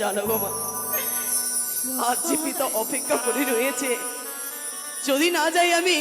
জানো মা আজ পিতা অপেক্ষা করে রয়েছে। যদি না যাই আমি,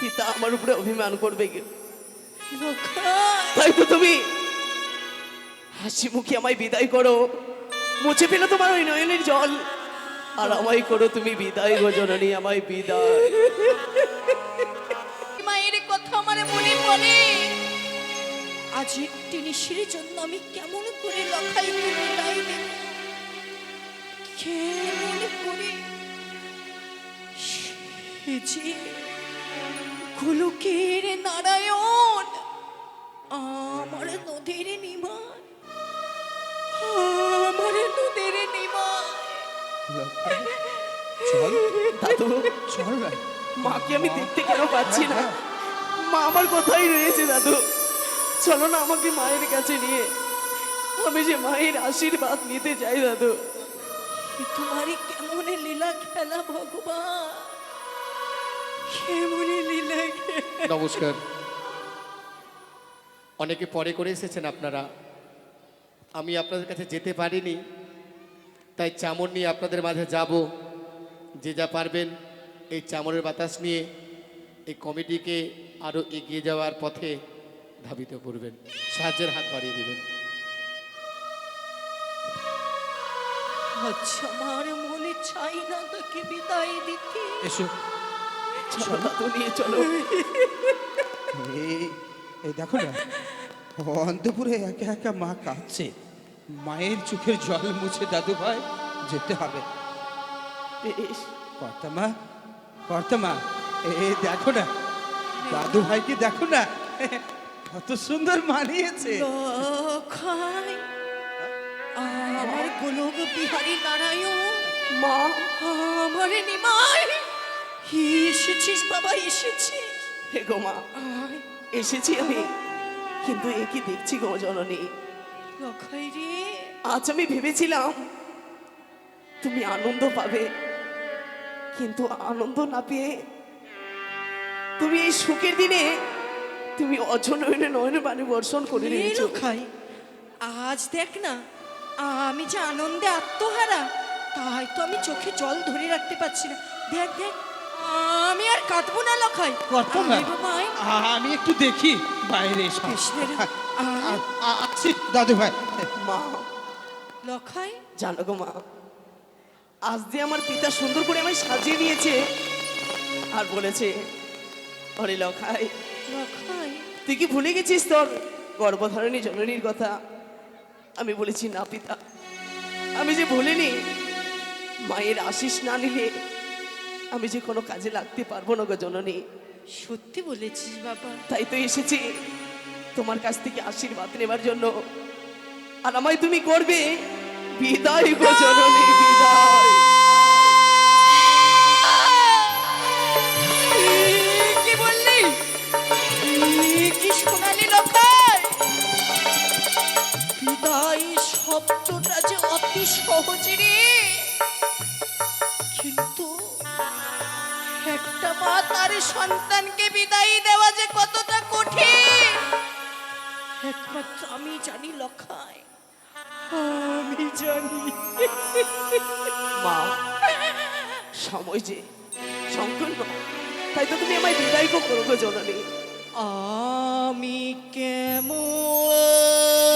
পিতা আমার উপরে অভিমান করবে তাই তো তুমি হাসি মুখে আমায় বিদায় করো। মুছে ফেলো তোমার ওই নয়নের জল, আর আমায় করো তুমি বিদায় গো আমায় বিদায়। মায়ের কথা আমার মনে পড়ে। আজ একটি নিশির জন্য আমি কেমন করে লখাই বিদায় দেব কেমন করে? সে যে গোলকের নারায়ণ আমার নদীর নিমায় আমার নদীর নিমায়। চল দাদু চল। না মাকে আমি দেখতে কেন পাচ্ছি না? মা আমার কোথায় রয়েছে দাদু। চলো না আমাকে মায়ের কাছে নিয়ে। আমি যে মায়ের আশীর্বাদ নিতে চাই দাদু। তোমারই কেমন লীলা খেলা ভগবান? কেমন লীলা নমস্কার। অনেকে পরে করে এসেছেন আপনারা। আমি আপনাদের কাছে যেতে পারিনি তাই চামর নিয়ে আপনাদের মাঝে যাব। যে যা পারবেন এই চামরের বাতাস নিয়ে এই কমিটিকে আরও এগিয়ে যাওয়ার পথে ধাবিত করবেন। সাহায্যের হাত বাড়িয়ে দেবেন। আচ্ছা আমার মনে চাই না তোকে বিদায় দিতে। এসো। চলো। দাদু নিয়ে চলো। এই এই দেখো না অন্তপুরে একা একা মা কাঁদছে। মায়ের চোখের জল মুছে দাদু ভাই যেতে হবে। কর্তামা কর্তামা এই দেখো না দাদু ভাইকে দেখো না। কত সুন্দর মানিয়েছে। আমার গোলক বিহারী নারায়ণ মা। আমার নিমাই এসেছিস বাবা এসেছিস। হে গো মা এসেছি আমি কিন্তু এ কি দেখছি গো জননী? আজ আমি ভেবেছিলাম তুমি আনন্দ পাবে কিন্তু আনন্দ না পেয়ে তুমি এই সুখের দিনে তুমি অজনয়নে নয়নে বাণী বর্ষণ করে রেখেছো লখাই আজ দেখ না আমি যে আনন্দে আত্মহারা তাই তো আমি চোখে জল ধরে রাখতে পারছি না। দেখ দেখ আমি আর কাঁদবো না লখাই আমি একটু দেখি বাইরে আসছি দাদু ভাই। মা। লখাই জানো গো মা আজ দিয়ে আমার পিতা সুন্দর করে আমায় সাজিয়ে দিয়েছে আর বলেছে অরে লখাই তুই কি ভুলে গেছিস তোর গর্ভধারণী জননীর কথা? আমি বলেছি না পিতা। আমি যে ভুলিনি মায়ের আশিস না নিলে আমি যে কোনো কাজে লাগতে পারব না গো জননী। সত্যি বলেছিস বাবা। তাই তো এসেছি তোমার কাছ থেকে আশীর্বাদ নেবার জন্য। আর আমায় তুমি করবে? বিদায় গো জননী বিদায়। আমি জানি লক্ষায় আমি জানি। মা সময় যে সংকল্প। তাই তো তুমি আমায় বিদায় করব করো গো জননী। আমি কেমন?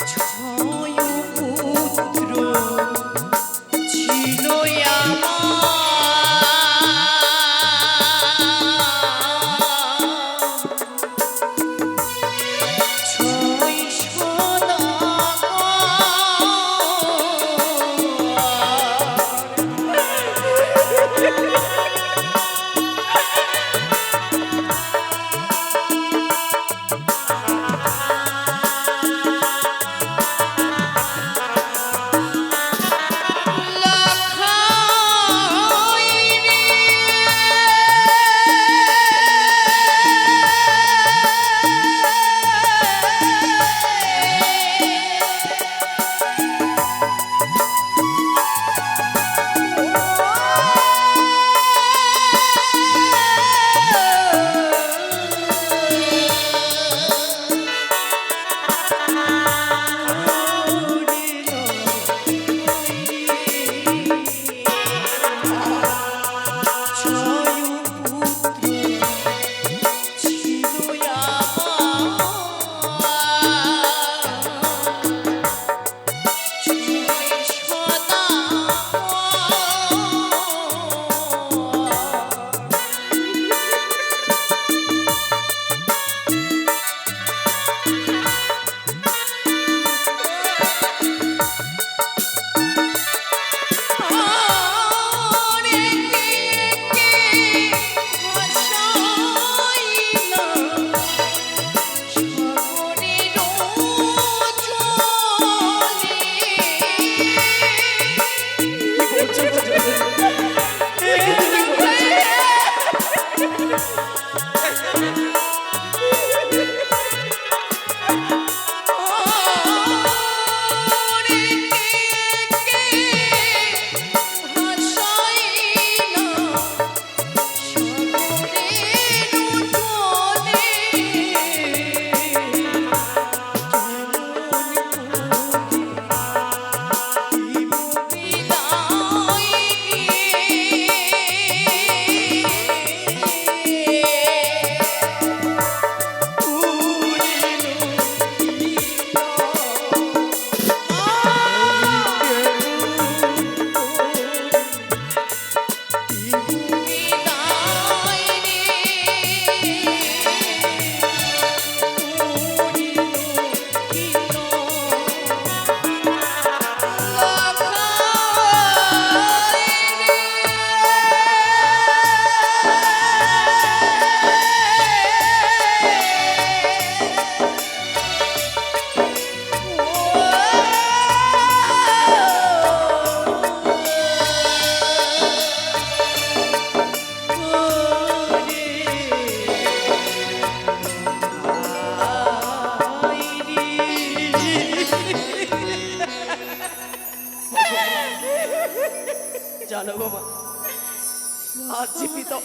就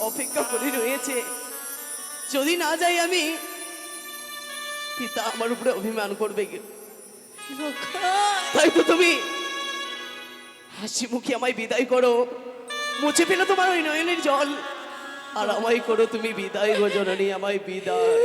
অপেক্ষা করে রয়েছে। যদি না যাই আমি, পিতা আমার উপরে অভিমান করবে তাই তো তুমি হাসি মুখে আমায় বিদায় করো। মুছে ফেলো তোমার ওই নয়নের জল। আর আমায় করো তুমি বিদায় গো আমায় বিদায়।